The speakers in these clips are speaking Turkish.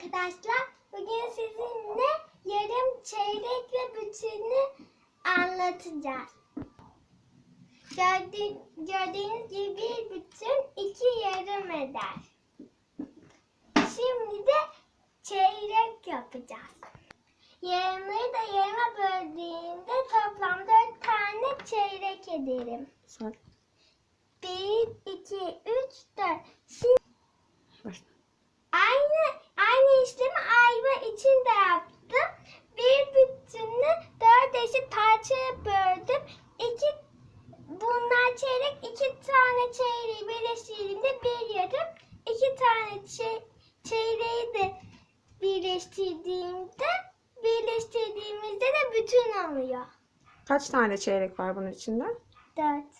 arkadaşlar. Bugün sizinle yarım, çeyrek ve bütünü anlatacağız. Gördüğünüz, gördüğünüz gibi bir bütün iki yarım eder. Şimdi de çeyrek yapacağız. Yarımları da yarıma böldüğümde toplam dört tane çeyrek ederim. Say. Bir, iki, üç, dört. Şimdi Başla. Aynı aynı işlemi ayva için de yaptım. Bir bütünü dört eşit parçaya böldüm. İki bunlar çeyrek iki tane çeyreği birleştirdiğimde bir yarım. iki tane çe- çeyreği de birleştirdiğimde birleştirdiğimizde de bütün oluyor. Kaç tane çeyrek var bunun içinde? Dört.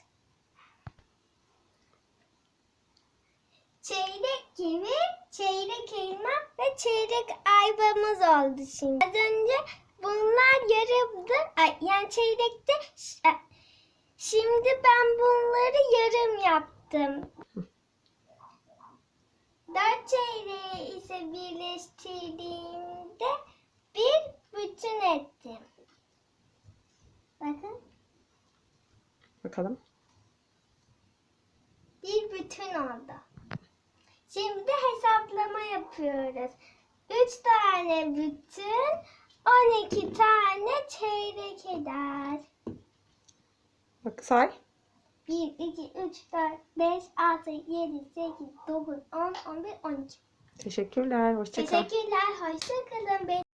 Çeyrek gibi çeyrek elma ve çeyrek ayvamız oldu şimdi. Az önce bunlar yarımdı. Ay, yani çeyrekte şimdi ben bunları yarım yaptım. Dört çeyreği ise birleştirdiğimde bir bütün ettim. Bakın. Bakalım. bir bütün oldu. Şimdi hesaplama yapıyoruz. 3 tane bütün 12 tane çeyrek eder. Bak say. 1, 2, 3, 4, 5, 6, 7, 8, 9, 10, 11, 12. Teşekkürler. Hoşça kal. Teşekkürler. Hoşçakalın.